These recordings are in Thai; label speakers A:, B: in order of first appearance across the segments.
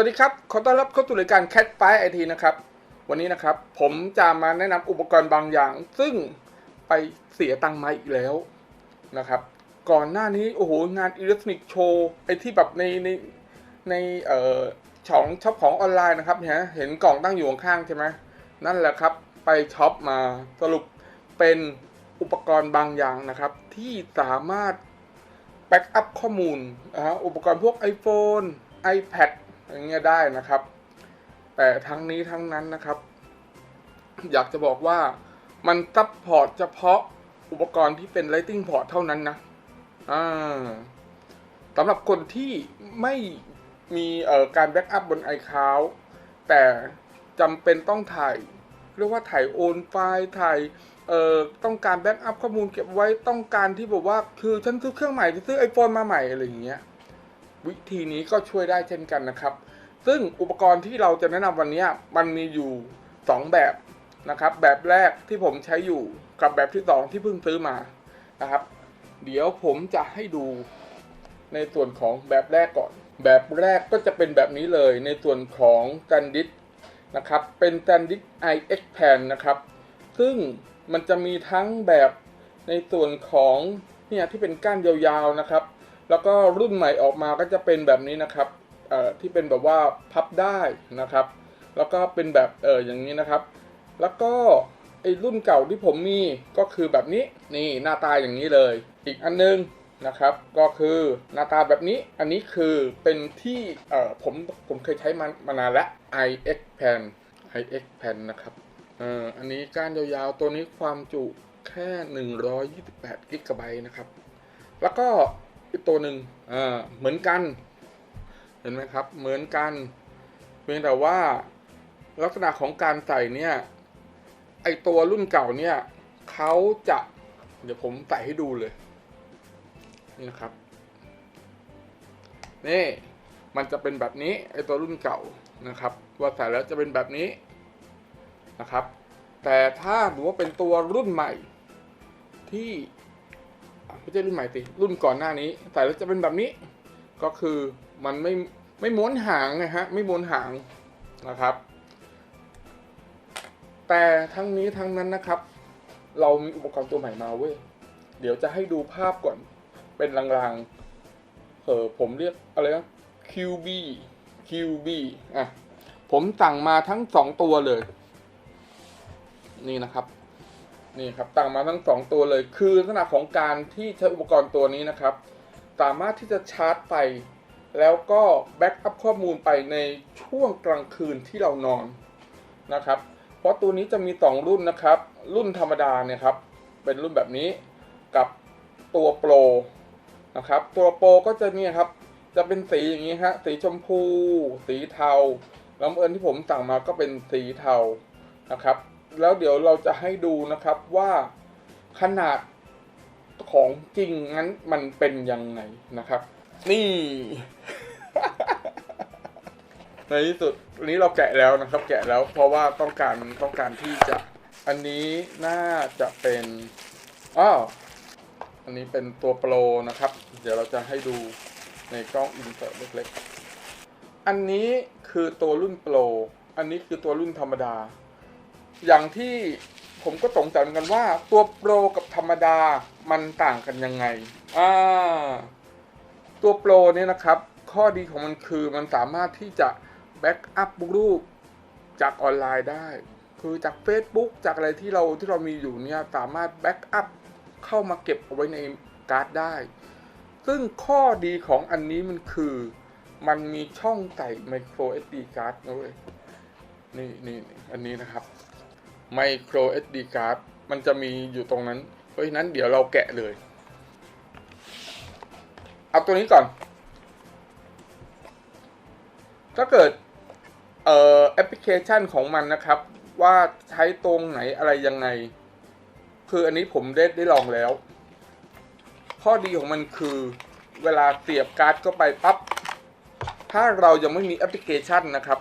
A: วัสดีครับ ขอต้อนรับเข้าสู่รายการ Cat f i ไอทีนะครับ วันนี้นะครับ ผมจะมาแนะนำอุปกรณ์บางอย่าง ซึ่งไปเสียตังค์มาอีกแล้วนะครับ ก่อนหน้านี้โอ้โหงานอิเล็กทรอนิกส์โชว์ไอที่แบบในในในเอ่อช่องช็อปของออนไลน์นะครับเนี่ยเห็นกล่องตั้งอยู่ข้างใช่ไหมนั่นแหละครับ ไปช็อปมาสรุปเป็นอุปกรณ์บางอย่างนะครับ ที่สามารถแบ็กอัพข้อมูลนะฮะอุปกรณ์พวก iPhone iPad อย่างเงี้ยได้นะครับ แต่ทั้งนี้ทั้งนั้นนะครับ อยากจะบอกว่ามันซัพพอร์ตเฉพาะอุปกรณ์ที่เป็น Lighting Port เท่านั้นนะอ่าสำหรับคนที่ไม่มีเอ่อการแบ็กอัพบน iCloud แต่จำเป็นต้องถ่าย เรียกว่าถ่ายโอนไฟล์ถ่ายเอ่อต้องการแบ็กอัพข้อมูลเก็บไว้ต้องการที่แบบว่า คือฉันซื้อเครื่องใหม่ซื้อไอโฟนมาใหม่อะไรอย่างเงี้ย วิธีนี้ก็ช่วยได้เช่นกันนะครับ ซึ่งอุปกรณ์ที่เราจะแนะนำวันนี้มันมีอยู่ 2 แบบนะครับ แบบแรกที่ผมใช้อยู่กับแบบที่ 2 ที่เพิ่งซื้อมานะครับ เดี๋ยวผมจะให้ดูในส่วนของแบบแรกก่อน แบบแรกก็จะเป็นแบบนี้เลยในส่วนของกันดิสนะครับ เป็น s a n d i s IX Pan นะครับ ซึ่งมันจะมีทั้งแบบในส่วนของเนี่ยที่เป็นก้านยาวๆนะครับ แล้วก็รุ่นใหม่ออกมาก็จะเป็นแบบนี้นะครับที่เป็นแบบว่าพับได้นะครับ แล้วก็เป็นแบบเอออย่างนี้นะครับ แล้วก็ไอ้รุ่นเก่าที่ผมมีก็คือแบบนี้นี่หน้าตาอย่างนี้เลย อีกอันนึงนะครับ ก็คือหน้าตาแบบนี้อันนี้คือเป็นที่เออผมผมเคยใช้มามานานแล้ว iX Pen iX Pen นะครับเอออันนี้ก้านยาวๆตัวนี้ความจุแค่ 128กิกะไบต์นะครับ แล้วก็ อีกตัวหนึ่งอ่าเหมือนกัน เห็นไหมครับ เหมือนกันเพียงแต่ว่าลักษณะของการใส่เนี่ย ไอตัวรุ่นเก่าเนี่ยเขาจะ เดี๋ยวผมใส่ให้ดูเลย นี่นะครับ นี่ มันจะเป็นแบบนี้ ไอตัวรุ่นเก่านะครับ ว่าใส่แล้วจะเป็นแบบนี้นะครับ แต่ถ้าหรือว่าเป็นตัวรุ่นใหม่ที่ ไม่ใช่รุ่นใหม่สิรุ่นก่อนหน้านี้ ใส่แล้วจะเป็นแบบนี้ ก็คือมันไม่ไม่ม้วนหางนะฮะไม่ม้วนหางนะครับ แต่ทั้งนี้ทั้งนั้นนะครับ เรามีอุปกรณ์ตัวใหม่มาเว้ยเดี๋ยวจะให้ดูภาพก่อนเป็นลางๆเออผมเรียกอะไรนะ QB QB อะผมสั่งมาทั้งสองตัวเลย นี่นะครับ นี่ครับตั้งมาทั้งสองตัวเลย คือลักษณะของการที่ใช้อุปกรณ์ตัวนี้นะครับ สามารถที่จะชาร์จไฟแล้วก็แบ็กอัพข้อมูลไปในช่วงกลางคืนที่เรานอนนะครับ เพราะตัวนี้จะมี 2 รุ่นนะครับ รุ่นธรรมดาเนี่ยครับ เป็นรุ่นแบบนี้กับตัวโปรนะครับ ตัวโปรก็จะเนี่ยครับ จะเป็นสีอย่างนี้ฮะ สีชมพู สีเทาแล้วเอิญที่ผมสั่งมาก็เป็นสีเทานะครับ แล้วเดี๋ยวเราจะให้ดูนะครับว่าขนาดของจริงงั้นมันเป็นยังไงนะครับ นี่ ในที่สุดนนี้เราแกะแล้วนะครับ แกะแล้วเพราะว่าต้องการต้องการที่จะ อันนี้น่าจะเป็นอ้าวอันนี้เป็นตัวโปรนะครับ เดี๋ยวเราจะให้ดูในกล้องอินเตอร์เล็กๆอันนี้คือตัวรุ่นโปรอันนี้คือตัวรุ่นธรรมดา อย่างที่ผมก็สงสัยเหมือนกันว่า ตัวโปรกับธรรมดามันต่างกันยังไงอ่าตัวโปรเนี่ยนะครับ ข้อดีของมันคือมันสามารถที่จะแบ็กอัพรูปจากออนไลน์ได้ คือจาก Facebook จากอะไรที่เราที่เรามีอยู่เนี่ยสามารถแบ็กอัพเข้ามาเก็บเอาไว้ในการ์ดได้ ซึ่งข้อดีของอันนี้มันคือ มันมีช่องใส่ micro SD card นะเว้ยนี่นี่นี่อันนี้นะครับ micro SD card มันจะมีอยู่ตรงนั้น เพราะฉะนั้นเดี๋ยวเราแกะเลย เอาตัวนี้ก่อน ถ้าเกิดเอ่อแอปพลิเคชันของมันนะครับ ว่าใช้ตรงไหนอะไรยังไง คืออันนี้ผมได้ได้ลองแล้ว ข้อดีของมันคือเวลาเสียบการ์ดเข้าไปปั๊บถ้าเรายังไม่มีแอปพลิเคชันนะครับ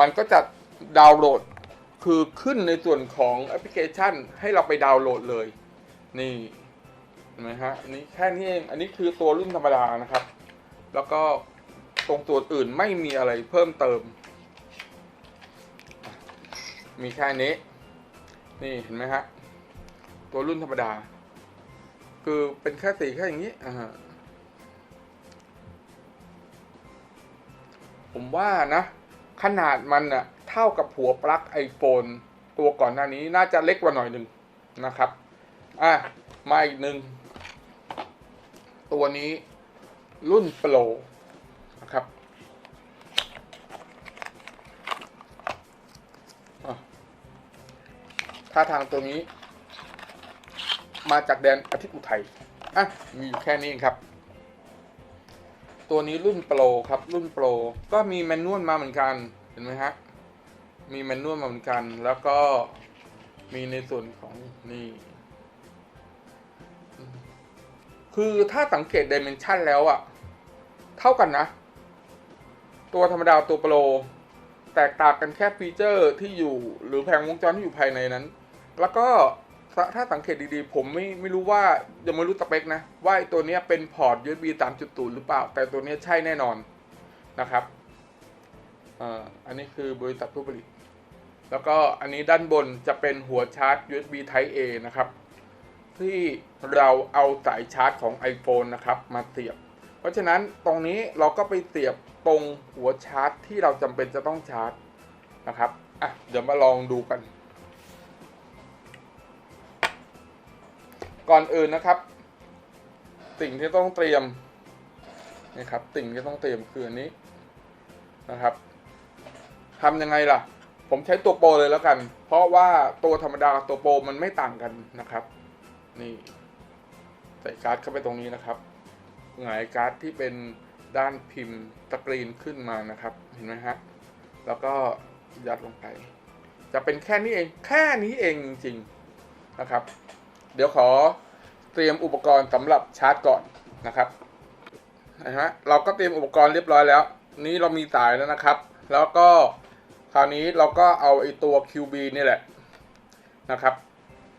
A: มันก็จะ ดาวน์โหลด คือขึ้นในส่วนของแอปพลิเคชัน ให้เราไปดาวน์โหลดเลย นี่เห็นไหมฮะอันนี้แค่นี้เอง อันนี้คือตัวรุ่นธรรมดานะครับ แล้วก็ตรงส่วนอื่นไม่มีอะไรเพิ่มเติม มีแค่นี้ นี่เห็นไหมฮะ ตัวรุ่นธรรมดา คือเป็นแค่สีแค่อย่างนี้อ่าผมว่านะ ขนาดมันอะ ท่ากับหัวปลั๊ก iPhone ตัวก่อนหน้านี้น่าจะเล็กกว่าหน่อยหนึ่งนะครับ อะ มาอีกหนึ่ง ตัวนี้รุ่นโปรนะครับท่าทางตัวนี้ มาจากแดนอาทิตย์อุทัย อะ มีอยู่แค่นี้เองครับ ตัวนี้รุ่นโปรครับ รุ่นโปรก็มีแมนนวลมาเหมือนกัน เห็นไหมฮะ มีแมนนวลมาเหมือนกัน แล้วก็มีในส่วนของนี่คือถ้าสังเกตดิเมนชันแล้วอะเท่ากันนะ ตัวธรรมดาตัวโปร แตกต่างกันแค่ฟีเจอร์ที่อยู่หรือแผงวงจรที่อยู่ภายในนั้น แล้วก็ถ้าถ้าสังเกตดีๆ ผมไม่ไม่รู้ว่ายังไม่รู้สเปคนะ ว่าไอตัวนี้เป็นพอร์ต USB 3.0 หรือเปล่า แต่ตัวนี้ใช่แน่นอนนะครับอ่าอันนี้คือบริษัทผู้ผลิต แล้วก็อันนี้ด้านบนจะเป็นหัวชาร์จ USB Type A นะครับ ที่เราเอาสายชาร์จของ iPhone นะครับมาเสียบ เพราะฉะนั้นตรงนี้เราก็ไปเสียบตรงหัวชาร์จ ที่เราจำเป็นจะต้องชาร์จนะครับอะเดี๋ยวมาลองดูกัน ก่อนอื่นนะครับ สิ่งที่ต้องเตรียมนี่ครับสิ่งที่ต้องเตรียมคืออันนี้นะครับทำยังไงล่ะ ผมใช้ตัวโปรเลยแล้วกัน เพราะว่าตัวธรรมดากับตัวโปรมันไม่ต่างกันนะครับ นี่ใส่การ์ดเข้าไปตรงนี้นะครับหงายการ์ดที่เป็นด้านพิมพ์สกรีนขึ้นมานะครับ เห็นไหมฮะ แล้วก็ยัดลงไป จะเป็นแค่นี้เอง แค่นี้เองจริงๆนะครับ เดี๋ยวขอเตรียมอุปกรณ์สำหรับชาร์จก่อนนะครับนะฮะเราก็เตรียมอุปกรณ์เรียบร้อยแล้ว นี้เรามีสายแล้วนะครับ แล้วก็ คราวนี้เราก็เอาไอตัว QB นี่แหละนะครับ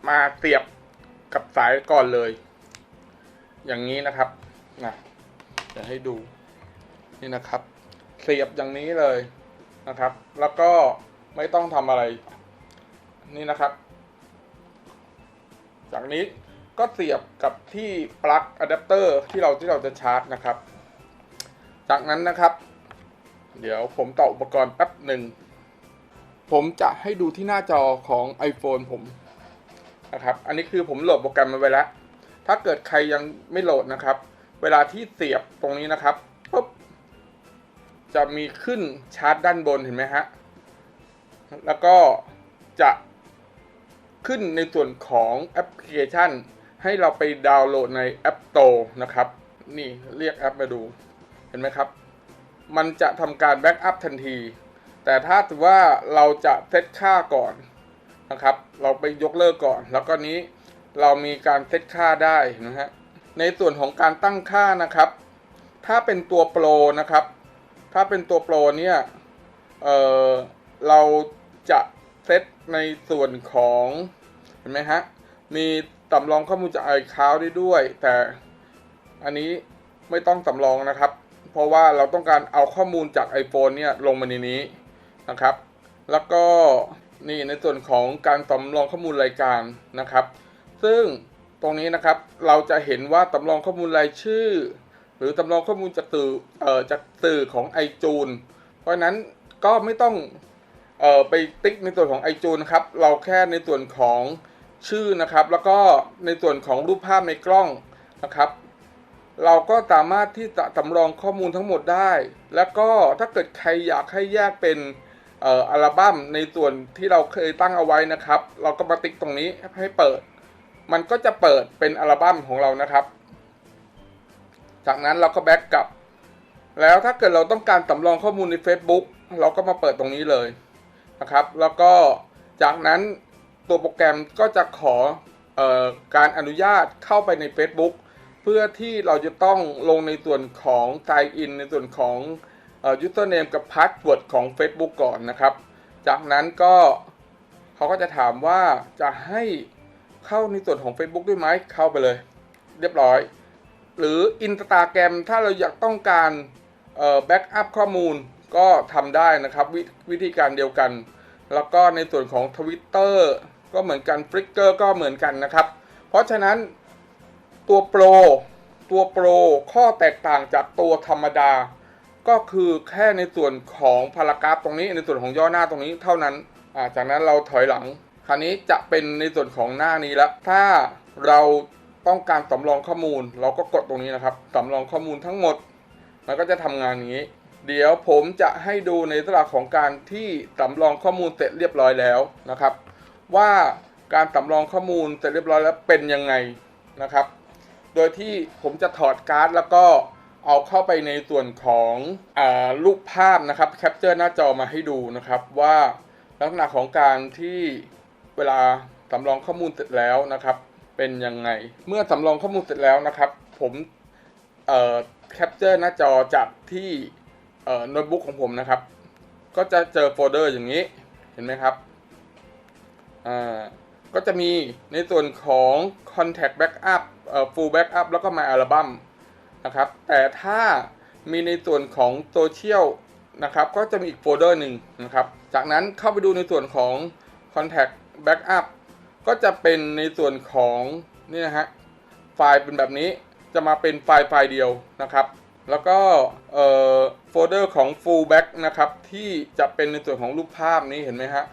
A: มาเสียบกับสายก่อนเลย อย่างนี้นะครับนะเดี๋ยวให้ดูนี่นะครับ เสียบอย่างนี้เลยนะครับ แล้วก็ไม่ต้องทำอะไร นี่นะครับ จากนี้ก็เสียบกับที่ปลั๊กอะแดปเตอร์ที่เราที่เราจะชาร์จนะครับ จากนั้นนะครับ เดี๋ยวผมต่ออุปกรณ์แป๊บหนึ่ง ผมจะให้ดูที่หน้าจอของ iPhone ผมนะครับ อันนี้คือผมโหลดโปรแกรมมาไว้แล้ว ถ้าเกิดใครยังไม่โหลดนะครับ เวลาที่เสียบตรงนี้นะครับปุ๊บจะมีขึ้นชาร์จด้านบนเห็นไหมฮะ แล้วก็จะขึ้นในส่วนของแอปพลิเคชัน ให้เราไปดาวน์โหลดใน App Store นะครับ นี่เรียกแอปมาดู เห็นไหมครับ มันจะทำการแบ็กอัพทันที แต่ถ้าถือว่าเราจะเซตค่าก่อนนะครับ เราไปยกเลิกก่อน แล้วก็นี้เรามีการเซตค่าได้นะฮะ ในส่วนของการตั้งค่านะครับ ถ้าเป็นตัวโปรนะครับ ถ้าเป็นตัวโปรเนี่ยเออเราจะเซตในส่วนของเห็นไหมฮะ มีสำรองข้อมูลจาก iCloud ได้ด้วย แต่อันนี้ไม่ต้องสำรองนะครับ เพราะว่าเราต้องการเอาข้อมูลจาก iPhone เนี่ยลงมาในนี้ นะครับ แล้วก็นี่ในส่วนของการสำรองข้อมูลรายการนะครับ ซึ่งตรงนี้นะครับเราจะเห็นว่าสำรองข้อมูลรายชื่อ หรือสำรองข้อมูลจากสื่อเอ่อจากสื่อของ iTunes เพราะฉะนั้นก็ไม่ต้องเอ่อไปติ๊กในส่วนของ iTunes นครับเราแค่ในส่วนของชื่อนะครับ แล้วก็ในส่วนของรูปภาพในกล้องนะครับ เราก็สามารถที่จะสำรองข้อมูลทั้งหมดได้ แล้วก็ถ้าเกิดใครอยากให้แยกเป็น เอ่ออัลบั้มในส่วนที่เราเคยตั้งเอาไว้นะครับ เราก็มาติ๊กตรงนี้ให้เปิด มันก็จะเปิดเป็นอัลบั้มของเรานะครับ จากนั้นเราก็แบ็กกลับ แล้วถ้าเกิดเราต้องการสำรองข้อมูลใน Facebook เราก็มาเปิดตรงนี้เลยนะครับ แล้วก็จากนั้นตัวโปรแกรมก็จะขอออการอนุญาตเข้าไปใน Facebook เพื่อที่เราจะต้องลงในส่วนของ sign in ในส่วนของ เอ่อ username กับ password ของ Facebook ก่อนนะครับ จากนั้นก็เขาก็จะถามว่าจะให้เข้าในส่วนของ Facebook ด้วยไหมเข้าไปเลย เรียบร้อย หรือ Instagram ถ้าเราอยากต้องการแบ็กอัพข้อมูลก็ทำได้นะครับววิธีการเดียวกัน แล้วก็ในส่วนของ Twitter ก็เหมือนกัน f l i c k r ก็เหมือนกันนะครับ เพราะฉะนั้นตัวโปรตัวโปรข้อแตกต่างจากตัวธรรมดา ก็คือแค่ในส่วนของพารากราฟตรงนี้ในส่วนของย่อหน้าตรงนี้เท่านั้นาจากนั้นเราถอยหลัง คราวนี้จะเป็นในส่วนของหน้านี้แล้ว ถ้าเราต้องการสำรองข้อมูล เราก็กดตรงนี้นะครับสำรองข้อมูลทั้งหมด มันก็จะทำงานอย่างนี้ เดี๋ยวผมจะให้ดูในตลักษณะของการที่สำรองข้อมูลเสร็จเรียบร้อยแล้วนะครับ ว่าการสำรองข้อมูลเสร็จเรียบร้อยแล้วเป็นยังไงนะครับ โดยที่ผมจะถอดการ์ดแล้วก็ เอาเข้าไปในส่วนของอรูปภาพนะครับแคปเจอร์หน้าจอมาให้ดูนะครับว่าลักษณะของการที่เวลาสำรองข้อมูลเสร็จแล้วนะครับ เป็นยังไง เมื่อสำรองข้อมูลเสร็จแล้วนะครับ ผมแคปเจอร์หน้าจอจากที่โน้ตบุ๊กของผมนะครับ ก็จะเจอโฟลเดอร์อย่างนี้เห็นไหมครับก็จะมีในส่วนของ contact backup เอ่อ full backup แล้วก็ my album นะครับ แต่ถ้ามีในส่วนของ social นะครับ ก็จะมีอีกโฟลเดอร์หนึ่งนะครับ จากนั้นเข้าไปดูในส่วนของ contact backup ก็จะเป็นในส่วนของนี่นะฮะไฟล์เป็นแบบนี้จะมาเป็นไฟล์ไฟล์เดียวนะครับ แล้วก็โฟลเดอร์ของ full back นะครับที่จะเป็นในส่วนของรูปภาพนี้เห็นไหมฮะ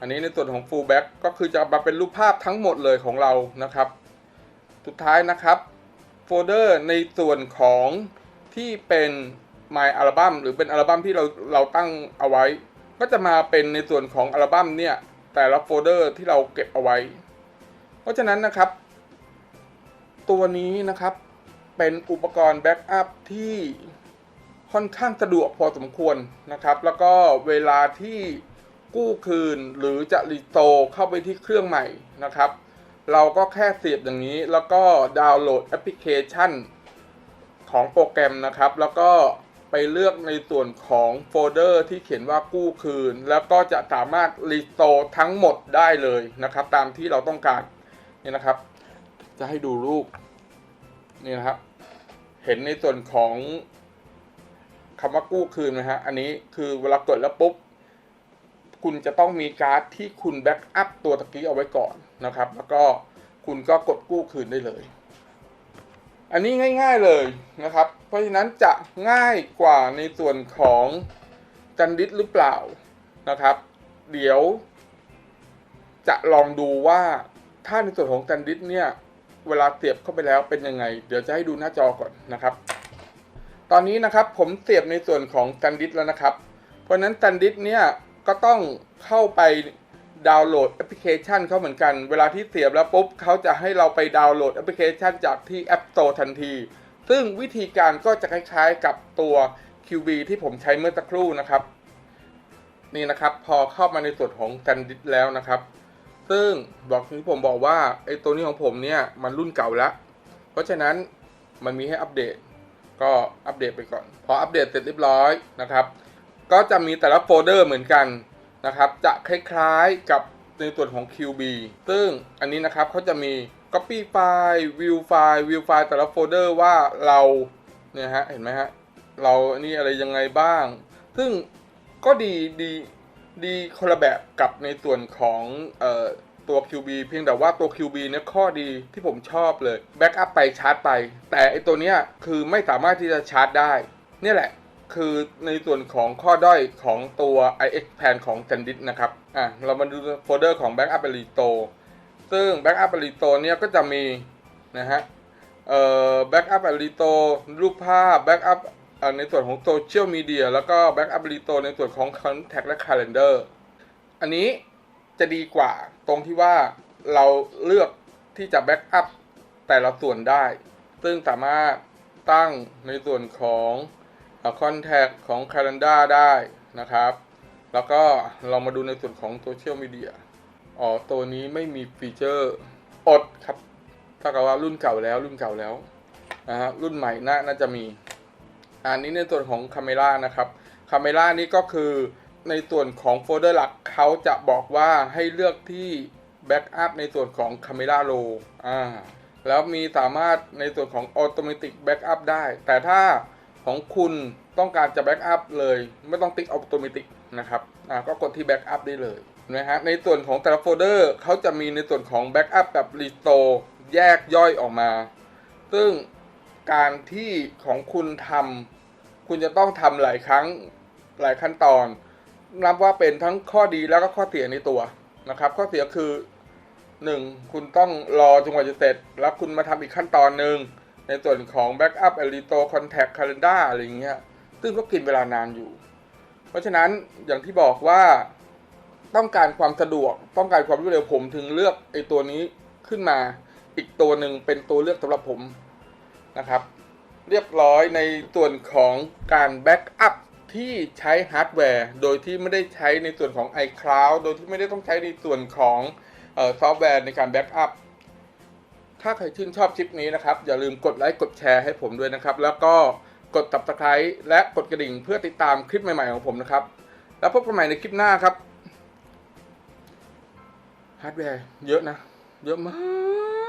A: อันนี้ในส่วนของ full back ก็คือจะมาเป็นรูปภาพทั้งหมดเลยของเรานะครับ สุดท้ายนะครับ ลเดอร์ในส่วนของที่เป็น My Album หรือเป็นอัลบั้มที่เราเราตั้งเอาไว้ ก็จะมาเป็นในส่วนของอัลบั้มเนี่ยแต่ละโฟลเดอร์ที่เราเก็บเอาไว้ เพราะฉะนั้นนะครับ ตัวนี้นะครับเป็นอุปกรณ์แบ็กอัพที่ค่อนข้างสะดวกพอสมควรนะครับ แล้วก็เวลาที่กู้คืนหรือจะรีโตเข้าไปที่เครื่องใหม่นะครับ เราก็แค่เสียบอย่างนี้ แล้วก็ดาวน์โหลดแอปพลิเคชันของโปรแกรมนะครับ แล้วก็ไปเลือกในส่วนของโฟลเดอร์ที่เขียนว่ากู้คืน แล้วก็จะสามารถรีโตทั้งหมดได้เลยนะครับ ตามที่เราต้องการนี่นะครับ จะให้ดูรูปนี่นะครับ เห็นในส่วนของคำว่ากู้คืนไหมฮะอันนี้คือเวลากดแล้วปุ๊บ คุณจะต้องมีการ์ดที่คุณแบ็กอัพตัวตะกี้เอาไว้ก่อนนะครับ แล้วก็คุณก็กดกู้คืนได้เลย อันนี้ง่าย ๆเลยนะครับ เพราะฉะนั้นจะง่ายกว่าในส่วนของจันดิสหรือเปล่านะครับ เดี๋ยว จะลองดูว่าถ้าในส่วนของจันดิสเนี่ยเวลาเสียบเข้าไปแล้วเป็นยังไง เดี๋ยวจะให้ดูหน้าจอก่อนนะครับ ตอนนี้นะครับผมเสียบในส่วนของจันดิสแล้วนะครับ เพราะนั้นจันดิสเนี่ย ก็ต้องเข้าไปดาวน์โหลดแอปพลิเคชันเขาเหมือนกัน เวลาที่เสียบแล้วปุ๊บเขาจะให้เราไปดาวน์โหลดแอปพลิเคชันจากที่ App Store ทันที ซึ่งวิธีการก็จะคล้ายๆกับตัว QB ที่ผมใช้เมื่อสักครู่นะครับ นี่นะครับพอเข้ามาในส่วนของจันดิสแล้วนะครับ ซึ่งบอกที่ผมบอกว่าไอ้ตัวนี้ของผมเนี่ยมันรุ่นเก่าแล้ว เพราะฉะนั้นมันมีให้อัปเดต ก็อัปเดตไปก่อน พออัปเดตเสร็จเรียบร้อยนะครับ ก็จะมีแต่ละโฟลเดอร์เหมือนกันนะครับ จะคล้ายๆกับในส่วนของ QB ซึ่งอันนี้นะครับเขาจะมี Copy ไฟล์ View ไฟล์ View ไฟล์แต่ละโฟลเดอร์ว่าเราเนี่ยฮะเห็นไหมฮะเราอันนี้อะไรยังไงบ้าง ซึ่งก็ดีดีดีคนละแบบกับในส่วนของออตัว QB เพียงแต่ว่าตัว QB เนี่ยข้อดีที่ผมชอบเลยแบ็กอัพไปชาร์จไป แต่ไอตัวเนี้ยคือไม่สามารถที่จะชาร์จได้ เนี่ยแหละ คือในส่วนของข้อด้อยของตัว iX pan ของ SanDisk นะครับอะเรามาดูโฟลเดอร์ของ Backup r e s t o ซึ่ง Backup r e s t o เนี่ยก็จะมีนะฮะเอ่อ Backup r e s t o รูปภาพ Backup อ่าในส่วนของ Social Media แล้วก็ Backup r e s t o ในส่วนของ Contact และ Calendar อันนี้จะดีกว่าตรงที่ว่าเราเลือกที่จะ Backup แต่ละส่วนได้ ซึ่งสามารถตั้งในส่วนของ คอนแทคของ Calendar ได้นะครับ แล้วก็เรามาดูในส่วนของโซเชียลมีเดียอ๋อตัวนี้ไม่มีฟีเจอร์อดครับ ถ้ากับว่ารุ่นเก่าแล้วรุ่นเก่าแล้วนะฮะรุ่นใหม่น่าจะมี อันนี้ในส่วนของคาเมล่านะครับคาเมล่านี่ก็คือในส่วนของโฟลเดอร์หลักเขาจะบอกว่าให้เลือกที่แบ็กอัพในส่วนของ Camera Raw อ่าแล้วมีสามารถในส่วนของ Automatic Backup ได้ แต่ถ้า ของคุณต้องการจะแบ็กอัพเลย ไม่ต้องติ๊กออโตเมติกนะครับอ่าก็กดที่แบ็กอัพได้เลยนะฮะในส่วนของแต่ละโฟลเดอร์เขาจะมีในส่วนของแบ็กอัพกับรีสโตร์แยกย่อยออกมา ซึ่งการที่ของคุณทำคุณจะต้องทำหลายครั้งหลายขั้นตอน นับว่าเป็นทั้งข้อดีแล้วก็ข้อเสียในตัวนะครับ ข้อเสียคือ 1. คุณต้องรอจนกว่าจะเสร็จ แล้วคุณมาทำอีกขั้นตอนหนึ่ง ในส่วนของ Backup a l i t o Contact Calendar อะไรอย่างเงี้ย ซึ่งก็กินเวลานานอยู่ เพราะฉะนั้นอย่างที่บอกว่าต้องการความสะดวก ต้องการความรวดเร็วผมถึงเลือกไอ้ตัวนี้ขึ้นมา อีกตัวหนึ่งเป็นตัวเลือกสำหรับผมนะครับ เรียบร้อยในส่วนของการแบ็กอัพที่ใช้ฮาร์ดแวร์ โดยที่ไม่ได้ใช้ในส่วนของ iCloud โดยที่ไม่ได้ต้องใช้ในส่วนของซอฟต์แวร์ในการแบ็กอัพ ถ้าใครชื่นชอบคลิปนี้นะครับ อย่าลืมกดไลค์กดแชร์ให้ผมด้วยนะครับ แล้วก็กดตับตะไคร้และกดกระดิ่งเพื่อติดตามคลิปใหม่ๆของผมนะครับ แล้วพบกันใหม่ในคลิปหน้าครับฮาร์ดแวร์เยอะนะ เยอะมาก